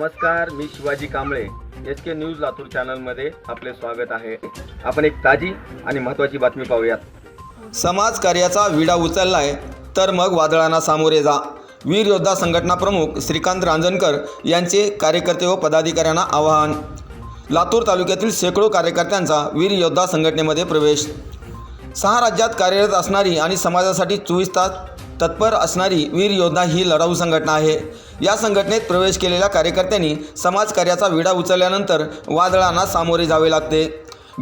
नमस्कार मी Shivaji Kamble. S K news Latur चॅनलमध्ये आपले स्वागत आहे. आपण एक ताजी आणि महत्त्वाची बातमी पाहूयात. समाज कार्याचा विडा उचललाय तर मग वादळांना सामोरे जा. वीर योद्धा संघटना प्रमुख श्रीकांत रांजणकर यांचे कार्यकर्ते व पदाधिकाऱ्यांना आवाहन. लातूर तालुक्यातील शेकडो कार्यकर्त्यांचा वीर योद्धा संघटनेमध्ये प्रवेश. सहा राज्यात कार्यरत असणारी आणि समाजासाठी चोवीस तास तत्पर असणारी वीर योद्धा ही लढाऊ संघटना आहे. या संघटनेत प्रवेश केलेल्या कार्यकर्त्यांनी समाजकार्याचा विडा उचलल्यानंतर वादळांना सामोरे जावे लागते.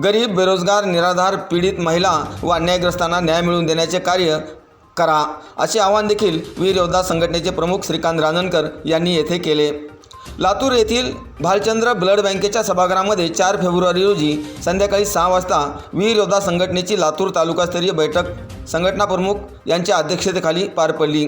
गरीब बेरोजगार निराधार पीडित महिला व अन्यायग्रस्तांना न्याय मिळवून देण्याचे कार्य करा असे आवाहन देखील वीर योद्धा संघटनेचे प्रमुख श्रीकांत रानणकर यांनी येथे केले. लातूर येथील भालचंद्र ब्लड बँकेच्या सभागृहामध्ये चार फेब्रुवारी रोजी संध्याकाळी सहा वाजता वीर योद्धा संघटनेची लातूर तालुकास्तरीय बैठक संघटना प्रमुख यांच्या अध्यक्षतेखाली पार पडली.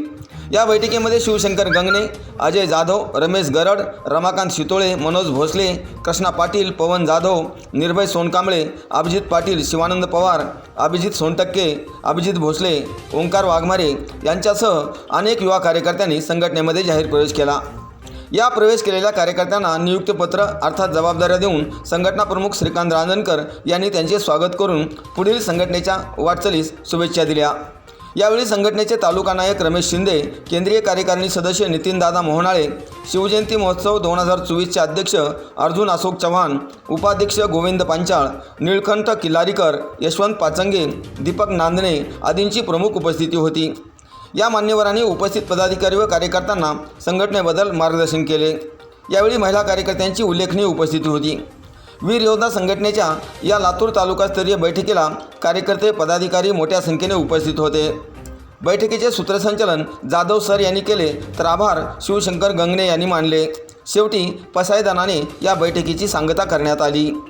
या बैठकीमध्ये शिवशंकर गंगणे अजय जाधव रमेश गरड रमाकांत शितोळे मनोज भोसले कृष्णा पाटील पवन जाधव निर्भय सोनकांबळे अभिजित पाटील शिवानंद पवार अभिजित सोनटक्के अभिजित भोसले ओंकार वाघमारे यांच्यासह अनेक युवा कार्यकर्त्यांनी संघटनेमध्ये जाहीर प्रवेश केला. या प्रवेश केलेल्या कार्यकर्त्यांना नियुक्तीपत्र अर्थात जबाबदाऱ्या देऊन संघटना प्रमुख श्रीकांत रांजणकर यांनी त्यांचे स्वागत करून पुढील संघटनेच्या वाटचालीस शुभेच्छा दिल्या. यावेळी संघटनेचे तालुका नायक रमेश शिंदे केंद्रीय कार्यकारिणी सदस्य नितीनदादा मोहनाळे शिवजयंती महोत्सव दोन हजार चोवीसचे अध्यक्ष अर्जुन अशोक चव्हाण उपाध्यक्ष गोविंद पांचाळ निळकंठ किल्लारीकर यशवंत पाचंगे दीपक नांदणे आदींची प्रमुख उपस्थिती होती. या मान्यवरांनी उपस्थित पदाधिकारी व कार्यकर्त्यांना संघटनेबद्दल मार्गदर्शन केले. यावेळी महिला कार्यकर्त्यांची उल्लेखनीय उपस्थिती होती. वीर योद्धा संघटनेच्या या लातूर तालुकास्तरीय बैठकीला कार्यकर्ते पदाधिकारी मोठ्या संख्येने उपस्थित होते. बैठकीचे सूत्रसंचलन जाधव सर यांनी केले तर आभार शिवशंकर गंगणे यांनी मानले. शेवटी पसायदानाने या बैठकीची सांगता करण्यात आली.